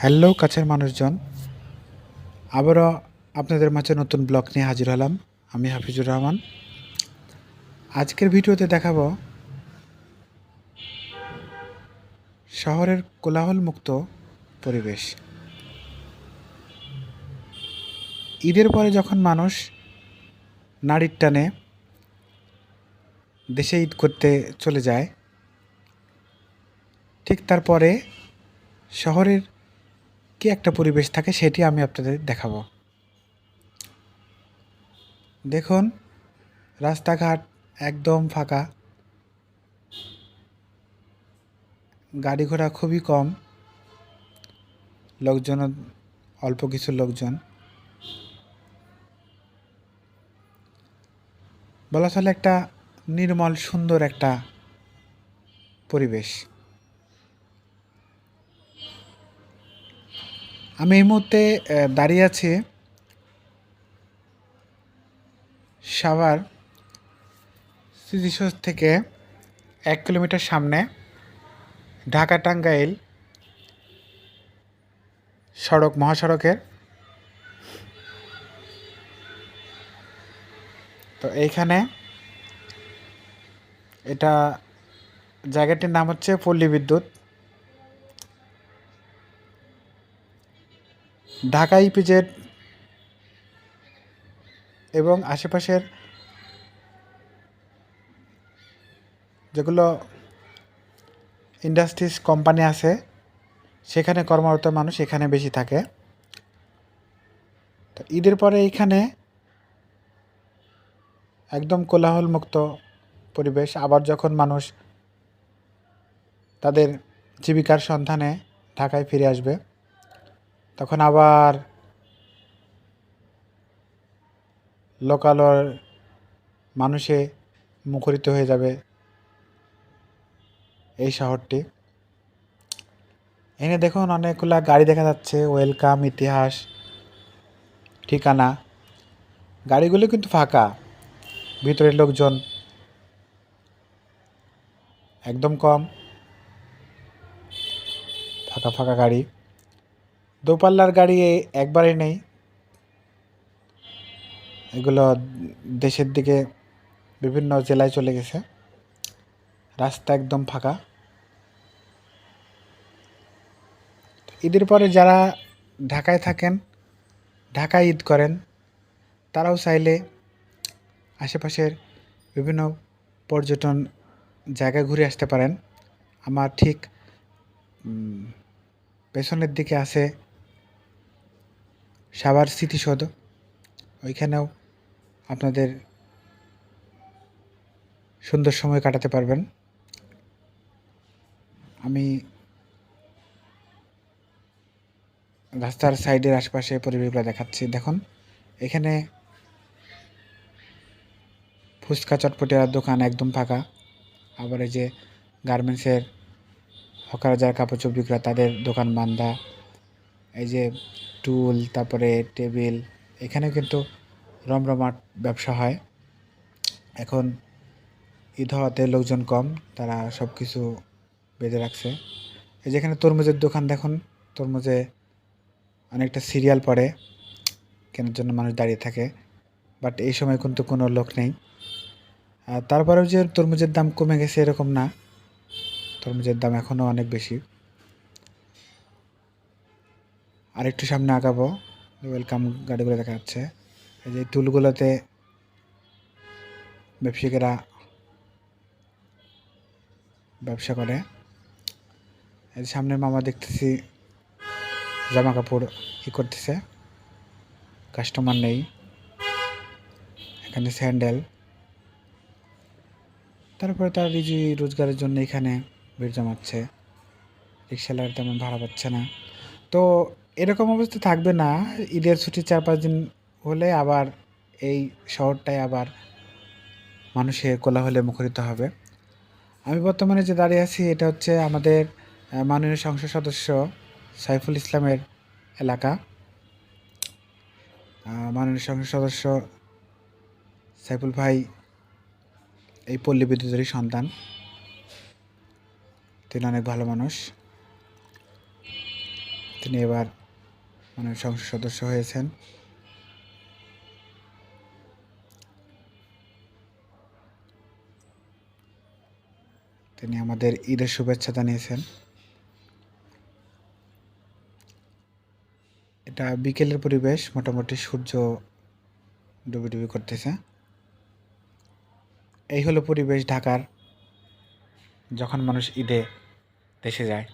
Hello, কাছের মানুষজন। আবারও আপনাদের মাঝে নতুন ব্লগ নিয়ে হাজির হলাম। আমি হাফিজুর রহমান। আজকের ভিডিওতে দেখাবো শহরের কোলাহল মুক্ত পরিবেশ। ঈদের পরে যখন মানুষ নারীর টানে দেশে ঈদ করতে চলে যায়, ঠিক তারপরে শহরের কি একটা পরিবেশ থাকে সেটি আমি আপনাদের দেখাবো। দেখুন, রাস্তাঘাট একদম ফাঁকা। গাড়ি ঘোড়া খুবই কম। লোকজন, অল্প কিছু লোকজন। বলা চলে একটা নির্মল, সুন্দর একটা পরিবেশ। আমি এই মুহূর্তে দাঁড়িয়ে আছি সাভার স্মৃতিসৌধ থেকে এক কিলোমিটার সামনে ঢাকা টাঙ্গাইল সড়ক, মহাসড়কের। তো এইখানে এটা জায়গাটির নাম হচ্ছে পল্লী বিদ্যুৎ। ঢাকা ইপিজেড এবং আশেপাশের যেগুলো ইন্ডাস্ট্রিজ কোম্পানি আছে, সেখানে কর্মরত মানুষ এখানে বেশি থাকে। তো ঈদের পরে এইখানে একদম কোলাহল মুক্ত পরিবেশ। আবার যখন মানুষ তাদের জীবিকার সন্ধানে ঢাকায় ফিরে আসবে তখন আবার লোকালর মানুষে মুখরিত হয়ে যাবে এই শহরটি। এখানে দেখুন অনেকগুলা গাড়ি দেখা যাচ্ছে, ওয়েলকাম, ইতিহাস, ঠিকানা। গাড়িগুলো কিন্তু ফাঁকা, ভিতরের লোকজন একদম কম, ফাঁকা ফাঁকা গাড়ি। দোপাল্লার গাড়ি একবারে নেই। এগুলো দেশের দিকে বিভিন্ন জেলায় চলে গেছে। রাস্তা একদম ফাঁকা। ঈদের পরে যারা ঢাকায় থাকেন, ঢাকায় ঈদ করেন, তারাও চাইলে আশেপাশের বিভিন্ন পর্যটন জায়গায় ঘুরে আসতে পারেন। আমার ঠিক পেছনের দিকে আছে সাভার স্মৃতিসৌধ ওইখানেও আপনাদের সুন্দর সময় কাটাতে পারবেন। আমি রাস্তার সাইডের আশপাশে পরিবেশগুলো দেখাচ্ছি। দেখুন, এখানে ফুচকা চটপটিয়ার দোকান একদম ফাঁকা। আবার এই যে গার্মেন্টসের হকার যারা কাপড় চোপড় বিক্রেতা, তাদের দোকান বান্ধা এই যে টুল তারপরে টেবিল এখানে কিন্তু রমরমাট ব্যবসা হয়। এখন ঈদ হওয়াতে লোকজন কম, তারা সব কিছু বেঁধে রাখছে। এই যেখানে তরমুজের দোকান, দেখুন, তরমুজে অনেকটা সিরিয়াল পড়ে, কেনার জন্য মানুষ দাঁড়িয়ে থাকে বাট এই সময় কিন্তু কোনো লোক নেই। তারপরেও যে তরমুজের দাম কমে গেছে এরকম না। তরমুজের দাম এখনও অনেক বেশি। আর একটু সামনে আঁকাবো ওয়েলকাম গাড়িগুলো দেখা যাচ্ছে। এই যে টুলগুলোতে ব্যবসায়িকেরা ব্যবসা করে। এই যে সামনে মামা দেখতেছি, জামা কাপড় ই করতেছে। কাস্টমার নেই। এখানে স্যান্ডেল। তারপরে তার রিজি রোজগারের জন্য এখানে ভিড় জমাচ্ছে। রিক্সালার তেমন ভাড়া পাচ্ছে না। তো এরকম অবস্থা থাকবে না। ঈদের ছুটি চার পাঁচ দিন হলে আবার এই শহরটায় আবার মানুষের কোলাহলে মুখরিত হবে। আমি বর্তমানে যে দাঁড়িয়ে আছি, এটা হচ্ছে আমাদের মাননীয় সংসদ সদস্য সাইফুল ইসলামের এলাকা। মাননীয় সংসদ সদস্য সাইফুল ভাই এই পল্লী বিদ্যুতেরই সন্তান। তিনি অনেক ভালো মানুষ। তিনি এবার মানে সংসদ সদস্য হয়েছেন। তিনি আমাদের ঈদের শুভেচ্ছা জানিয়েছেন। এটা বিকেলের পরিবেশ, মোটামুটি সূর্য ডুবি ডুবি করতেছে। এই হলো পরিবেশ ঢাকার, যখন মানুষ ঈদে দেশে যায়।